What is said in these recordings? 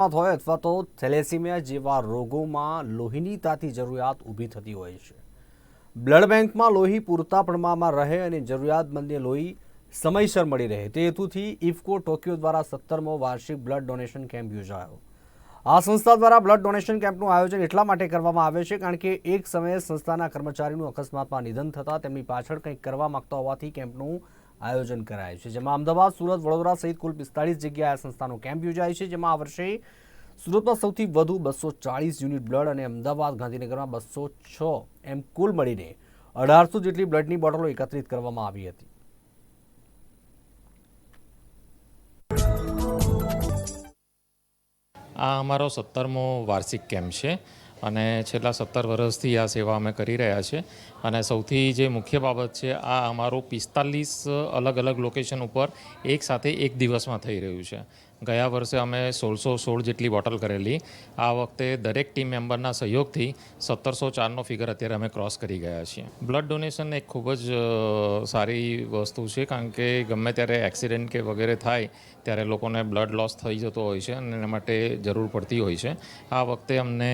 હોય અથવા તો થેલેસીમિયા જેવા રોગોમાં લોહીનીતાથી જરૂરિયાત ઊભી થતી હોય છે. બ્લડ બેંકમાં લોહી પૂરતા પ્રમાણમાં રહે અને જરૂરિયાતમંદને લોહી સમયસર મળી રહે. તે હેતુથી ઇફકો ટોક્યો દ્વારા સત્તરમો વાર્ષિક બ્લડ ડોનેશન કેમ્પ યોજાયો. આ સંસ્થા દ્વારા બ્લડ ડોનેશન કેમ્પનું આયોજન એટલા માટે કરવામાં આવે છે કારણ કે એક સમયે સંસ્થાના કર્મચારીનું અકસ્માતમાં નિધન થતાં તેમની પાછળ કંઈક કરવા માગતા હોવાથી કેમ્પનું આયોજન કરાય છે, જેમાં અમદાવાદ, સુરત, વડોદરા સહિત કુલ પિસ્તાળીસ જગ્યાએ આ સંસ્થાનો કેમ્પ યોજાય છે, જેમાં આ વર્ષે સુરતમાં સૌથી વધુ બસો ચાળીસ યુનિટ બ્લડ અને અમદાવાદ ગાંધીનગરમાં બસો છ એમ કુલ મળીને અઢારસો જેટલી બ્લડની બોટલો એકત્રિત કરવામાં આવી હતી. આ અમારો સત્તરમો વાર્ષિક કેમ્પ છે. અને છેલ્લા સત્તર વર્ષથી આ સેવા અમે કરી રહ્યા છે અને સૌથી જે મુખ્ય બાબત છે, આ અમારું પિસ્તાલીસ અલગ અલગ લોકેશન ઉપર એક સાથે એક દિવસમાં થઈ રહ્યું છે. ગયા વર્ષે અમે સોળસો સોળ જેટલી બોટલ કરેલી. આ વખતે દરેક ટીમ મેમ્બરના સહયોગથી સત્તરસો ચારનો ફિગર અત્યારે અમે ક્રોસ કરી ગયા છીએ. બ્લડ ડોનેશન એક ખૂબ જ સારી વસ્તુ છે, કારણ કે ગમે ત્યારે એક્સિડન્ટ કે વગેરે થાય, ત્યારે લોકોને બ્લડ લોસ થઈ જતો હોય છે અને એના માટે જરૂર પડતી હોય છે. આ વખતે અમને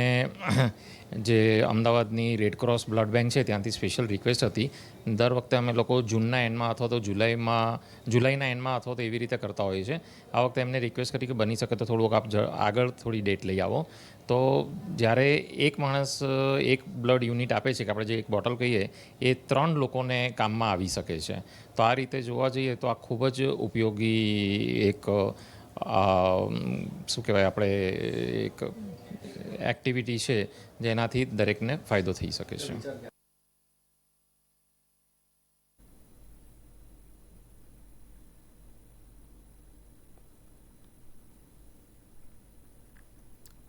જે અમદાવાદની રેડક્રોસ બ્લડ બેંક છે, ત્યાંથી સ્પેશિયલ રિક્વેસ્ટ હતી. દર વખતે અમે લોકો જૂનના એન્ડમાં અથવા તો જુલાઈમાં, જુલાઈના એન્ડમાં અથવા તો એવી રીતે કરતા હોઈએ છીએ. આ વખતે એમને રિક્વેસ્ટ કરી કે બની શકે તો થોડુંક આપ આગળ થોડી ડેટ લઈ આવો. તો જ્યારે એક માણસ, એક બ્લડ યુનિટ આપે છે, કે આપણે જે એક બોટલ કહીએ, એ ત્રણ લોકોને કામમાં આવી શકે છે. તો આ રીતે જોવા જઈએ તો આ ખૂબ જ ઉપયોગી એક શું કહેવાય, આપણે એક એક્ટિવિટી છે જેનાથી દરેકને ફાયદો થઈ શકે છે.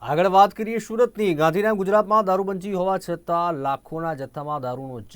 આગળ વાત કરીએ સુરતની. ગાંધીના ગુજરાતમાં દારૂબંધી હોવા છતાં લાખોના જથ્થામાં દારૂનો જપ